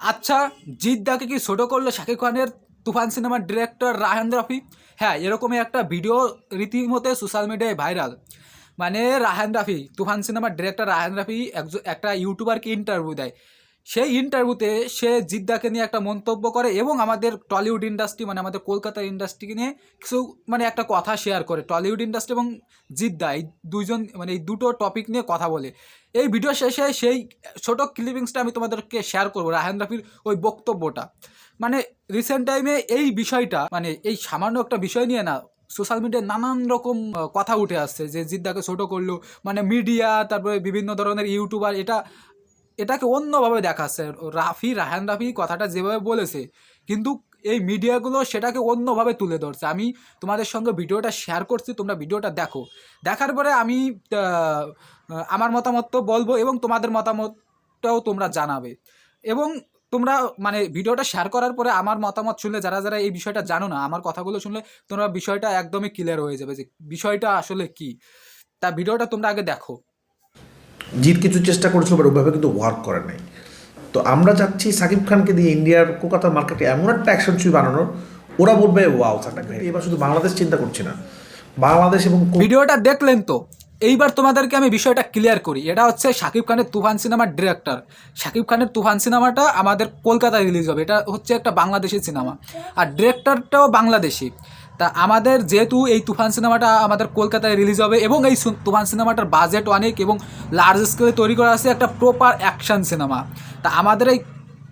আচ্ছা জিদ্দাকে কি ছোটো করল শাকিব খানের তুফান সিনেমার ডিরেক্টর রাহান রাফি? হ্যাঁ এরকমই একটা ভিডিও রীতিমতো সোশ্যাল মিডিয়ায় ভাইরাল। মানে রাহান রাফি, তুফান সিনেমার ডিরেক্টর রাহান রাফি একটা ইউটিউবারকে ইন্টারভিউ দেয়। সেই ইন্টারভিউতে সে জিদ্দাকে নিয়ে একটা মন্তব্য করে এবং আমাদের টলিউড ইন্ডাস্ট্রি মানে আমাদের কলকাতার ইন্ডাস্ট্রিকে নিয়ে কিছু মানে একটা কথা শেয়ার করে টলিউড ইন্ডাস্ট্রি এবং জিদ্দা, এই দুইজন মানে এই দুটো টপিক নিয়ে কথা বলে। এই ভিডিও শেষে সেই ছোটো ক্লিপিংসটা আমি তোমাদেরকে শেয়ার করব রাহান রাফির ওই বক্তব্যটা। মানে রিসেন্ট টাইমে এই বিষয়টা মানে এই সামান্য একটা বিষয় নিয়ে না সোশ্যাল মিডিয়ায় নানান রকম কথা উঠে আসছে যে জিদ্দাকে ছোটো করল। মানে মিডিয়া তারপরে বিভিন্ন ধরনের ইউটিউবার এটা এটাকে অন্যভাবে দেখাচ্ছে। রাফি রাহান রাফি কথাটা যেভাবে বলেছে, কিন্তু এই মিডিয়াগুলো সেটাকে অন্যভাবে তুলে ধরছে। আমি তোমাদের সঙ্গে ভিডিওটা শেয়ার করছি, তোমরা ভিডিওটা দেখো। দেখার পরে আমি আমার মতামত তো বলব এবং তোমাদের মতামতটাও তোমরা জানাবে। এবং তোমরা মানে ভিডিওটা শেয়ার করার পরে আমার মতামত শুনলে, যারা যারা এই বিষয়টা জানো না, আমার কথাগুলো শুনলে তোমরা বিষয়টা একদমই ক্লিয়ার হয়ে যাবে যে বিষয়টা আসলে কি। তা ভিডিওটা তোমরা আগে দেখো। জিত কিছু চেষ্টা করেছিল বাট ওভাবে কিন্তু ওয়ার্ক করে নাই। তো আমরা চাচ্ছি সাকিব খানকে দিয়ে ইন্ডিয়ার কলকাতার মার্কেটে এমন একটা অ্যাকশন ছবি বানানোর। ওরা বলবে ওয়াও সাকিব খান, এবার শুধু বাংলাদেশ চিন্তা করছি না। বাংলাদেশ এবং ভিডিওটা দেখলেন তো? এইবার তোমাদেরকে আমি বিষয়টা ক্লিয়ার করি। এটা হচ্ছে শাকিব খানের তুফান সিনেমার ডিরেক্টর শাকিব খানের তুফান সিনেমাটা আমাদের কলকাতায় রিলিজ হবে। এটা হচ্ছে একটা বাংলাদেশি সিনেমা। আর ডিরেক্টরটাও বাংলাদেশি। তা আমাদের যেহেতু এই তুফান সিনেমাটা আমাদের কলকাতায় রিলিজ হবে এবং এই তুফান সিনেমাটার বাজেট অনেক এবং লার্জ স্কেলে তৈরি করা আছে একটা প্রপার অ্যাকশন সিনেমা তা আমাদের এই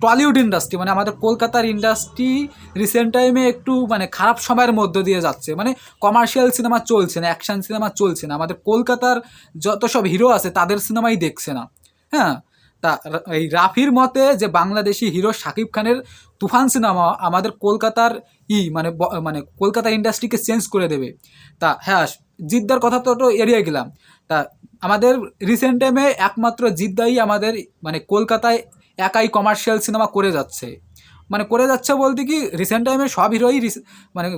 টলিউড ইন্ডাস্ট্রি মানে আমাদের কলকাতার ইন্ডাস্ট্রি রিসেন্ট টাইমে একটু মানে খারাপ সময়ের মধ্য দিয়ে যাচ্ছে। মানে কমার্শিয়াল সিনেমা চলছে না অ্যাকশন সিনেমা চলছে না। আমাদের কলকাতার যত সব হিরো আছে তাদের সিনেমাই দেখছে না। হ্যাঁ? তা এই রাফির মতে যে বাংলাদেশি হিরো শাকিব খানের তুফান সিনেমা আমাদের কলকাতার ই মানে মানে কলকাতা ইন্ডাস্ট্রিকে চেঞ্জ করে দেবে। তা হ্যাঁ জিদ্দার কথা তো তো এড়িয়ে গেলাম। তা, আমাদের রিসেন্ট টাইমে একমাত্র জিদ্দাই আমাদের মানে কলকাতায় একাই কমার্শিয়াল সিনেমা করে যাচ্ছে। মানে করে যাচ্ছে বলতে কি রিসেন্ট টাইমে সব হিরোই মানে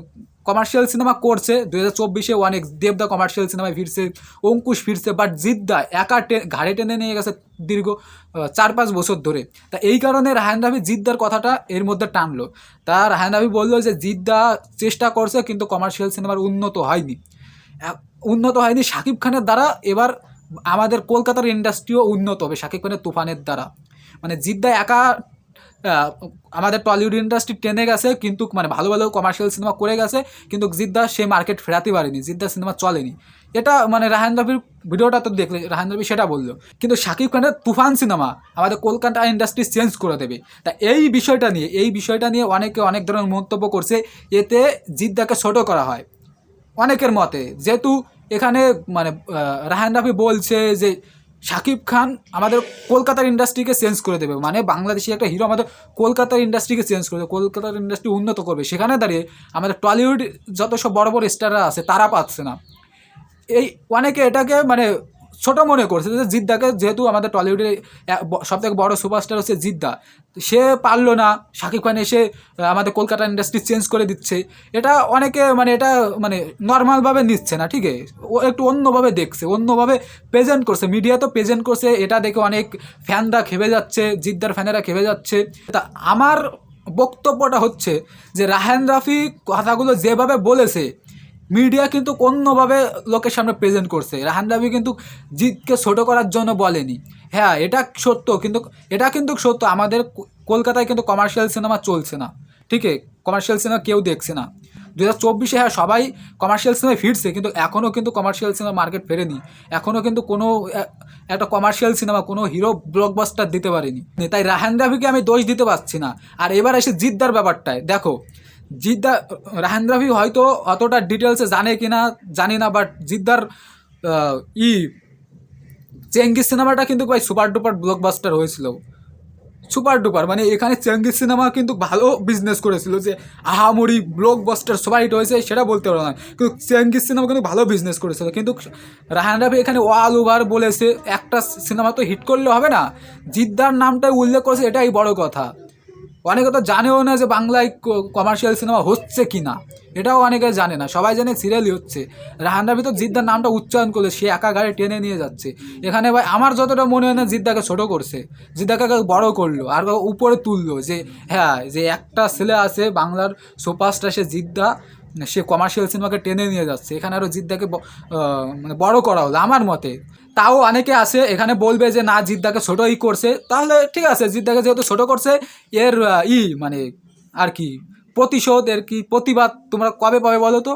কমার্শিয়াল সিনেমা করছে। দু হাজার চব্বিশে অনেক দেবদা কমার্শিয়াল সিনেমায় ফিরছে, অঙ্কুশ ফিরছে বাট জিদ্দা একা টে ঘাড়ে টেনে নিয়ে গেছে দীর্ঘ চার পাঁচ বছর ধরে। তা এই কারণে রাহান রাফি জিদ্দার কথাটা এর মধ্যে টানলো। তা রাহান রাফি বলল যে, জিদ্দা চেষ্টা করছে, কিন্তু কমার্শিয়াল সিনেমার উন্নত হয়নি। উন্নত হয়নি শাকিব খানের দ্বারা, এবার আমাদের কলকাতার ইন্ডাস্ট্রিও উন্নত হবে শাকিব খানের তুফানের দ্বারা। মানে জিদ্দা একা আমাদের টলিউড ইন্ডাস্ট্রি টেনে গেছে, কিন্তু মানে ভালো ভালো কমার্শিয়াল সিনেমা করে গেছে, কিন্তু জিদ্দা সে মার্কেট ফেরাতে পারেনি, জিদ্দা সিনেমা চলেনি। এটা মানে রাহান রবির ভিডিওটা তো দেখলে, রাহান রবি সেটা বলল। কিন্তু শাকিব খানের তুফান সিনেমা আমাদের কলকাতা ইন্ডাস্ট্রি চেঞ্জ করে দেবে। তা এই বিষয়টা নিয়ে, এই বিষয়টা নিয়ে অনেকে অনেক ধরনের মন্তব্য করছে, এতে জিদ্দাকে ছোট করা হয়। অনেকের মতে, যেহেতু এখানে মানে রাহান রাফি বলছে যে শাকিব খান আমাদের কলকাতার ইন্ডাস্ট্রিকে চেঞ্জ করে দেবে। মানে বাংলাদেশি একটা হিরো আমাদের কলকাতার ইন্ডাস্ট্রিকে চেঞ্জ করে দেবে। কলকাতার ইন্ডাস্ট্রি উন্নত করবে। সেখানে দাঁড়িয়ে আমাদের টলিউড যত সব বড় বড় স্টাররা আছে, তারা পাচ্ছে না। এই অনেকে এটাকে মানে ছোট মনে করছে যে জিদ্দাকে যেহেতু আমাদের টলিউডের সব থেকে বড় সুপারস্টার হচ্ছে জিদ্দা। সে পারল না, শাকিব খান এসে আমাদের কলকাতা ইন্ডাস্ট্রি চেঞ্জ করে দিচ্ছে। এটা অনেকে মানে এটা মানে নর্মালভাবে নিচ্ছে না ঠিক আছে ও একটু অন্যভাবে দেখছে, অন্যভাবে প্রেজেন্ট করছে। মিডিয়া তো প্রেজেন্ট করছে, এটা দেখে অনেক ফ্যানরা খেপে যাচ্ছে, জিদ্দার ফ্যানেরা খেপে যাচ্ছে। তা আমার বক্তব্যটা হচ্ছে যে রাহান রাফি কথাগুলো যেভাবে বলেছে মিডিয়া কিন্তু অন্যভাবে লোকের সামনে প্রেজেন্ট করছে। রাহান রাবি কিন্তু জিতকে ছোট করার জন্য বলেনি। হ্যাঁ এটা সত্য কিন্তু, এটা কিন্তু সত্য। আমাদের কলকাতায় কিন্তু কমার্শিয়াল সিনেমা চলছে না। ঠিক কমার্শিয়াল সিনেমা কেউ দেখছে না। দু হাজার চব্বিশে হ্যাঁ সবাই কমার্শিয়াল সিনেমায় ফিরছে, কিন্তু এখনও কিন্তু কমার্শিয়াল সিনেমা মার্কেট ফেরেনি। এখনও কিন্তু কোনো একটা কমার্শিয়াল সিনেমা কোনো হিরো ব্লকবাস্টার দিতে পারেনি। তাই রাহান রাফিকে আমি দোষ দিতে পারছি না। আর এবার এসে জিদ্দার ব্যাপারটায়, দেখো জিদ্দা রাহান রাফি হয়তো অতটা ডিটেলসে জানে কি না জানি না বাট জিদ্দার ই চেঙ্গিস সিনেমাটা কিন্তু ভাই সুপার ডুপার ব্লকবাস্টার হয়েছিল। সুপার ডুপার মানে এখানে চেঙ্গিস সিনেমা কিন্তু ভালো বিজনেস করেছিল যে আহামরি ব্লকবাস্টার সবাই হিট হয়েছে, সেটা বলতে পারব না। কিন্তু চেঙ্গিস সিনেমা কিন্তু ভালো বিজনেস করেছিল। কিন্তু রাহান রাফি এখানে ওয়াল ওভার বলেছে, একটা সিনেমা তো হিট করলে হবে না। জিদ্দার নামটাই উল্লেখ করেছে, এটাই বড় কথা। অনেকে তো জানেও না যে বাংলায় কমার্শিয়াল সিনেমা হচ্ছে কি না এটাও অনেকে জানে না। সবাই জানে সিরিয়ালই হচ্ছে। রাহানরা ভিতর জিদ্দার নামটা উচ্চারণ করলে সে একা গাড়ি টেনে নিয়ে যাচ্ছে। এখানে ভাই আমার যতটা মনে হয় না জিদ্দাকে ছোটো করছে। জিদ্দাকে বড় করল আর উপরে তুললো যে হ্যাঁ যে একটা ছেলে আছে বাংলার সুপারস্টার সে জিদ্দা। সে কমার্শিয়াল সিনেমাকে টেনে নিয়ে যাচ্ছে। এখানে আরও জিদ্দাকে মানে বড় করা হলো আমার মতে। তাও অনেকে আছে, এখানে বলবে যে, না, জিদ্দাকে ছোটই করছে। তাহলে ঠিক আছে, জিদ্দাকে যেহেতু ছোটো করছে, এর ই মানে আর কি, প্রতিশোধ, এর কি প্রতিবাদ তোমরা কবে পাবে বলো তো?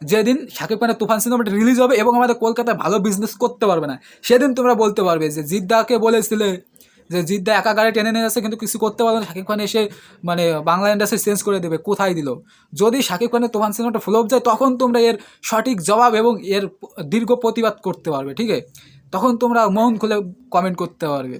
যেদিন শাকিব খানের তুফান সিনেমাটা রিলিজ হবে এবং আমাদের কলকাতায় ভালো বিজনেস করতে পারবে না, সেদিন তোমরা বলতে পারবে যে, জিদ্দাকে বলেছিলে যে জিদ্দা একা গাড়ি টেনে নিয়ে যাচ্ছে, কিন্তু কিছু করতে পারল না। শাকিব খান এসে মানে বাংলা ইন্ডাস্ট্রি চেঞ্জ করে দেবে, কোথায় দিল? যদি শাকিব খানের তোফান সিনেমাটা ফ্লপ যায়, তখন তোমরা এর সঠিক জবাব এবং এর দীর্ঘ প্রতিবাদ করতে পারবে ঠিক আছে তখন তোমরা মন খুলে কমেন্ট করতে পারবে।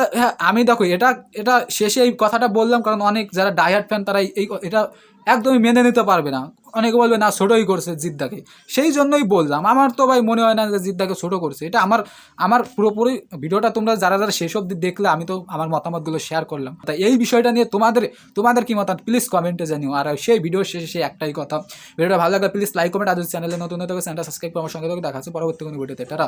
তা হ্যাঁ আমি দেখো, এটা এটা শেষে এই কথাটা বললাম, কারণ অনেক যারা ডায়ার ফ্যান তারা এই এটা একদমই মেনে নিতে পারবে না। অনেকে বলবে, না, ছোটোই করছে জিদ্দাকে। সেই জন্যই বললাম, আমার তো ভাই মনে হয় না যে জিদ্দাকে ছোটো করছে। এটা আমার আমার পুরোপুরি, ভিডিওটা তোমরা যারা যারা শেষ অবধি দেখলে, আমি তো আমার মতামতগুলো শেয়ার করলাম। তাই এই বিষয়টা নিয়ে তোমাদের তোমাদের কি মতামত? প্লিজ কমেন্টে জানিও। আর সেই ভিডিও শেষে সেই একটাই কথা। ভিডিওটা ভালো লাগলে প্লিজ লাইক কমেন্ট আর চ্যানেলে নতুন হতে চ্যানেলটা সাবস্ক্রাইব করে আমার সঙ্গে। দেখা হচ্ছে পরবর্তী কোনো ভিডিওতে তারা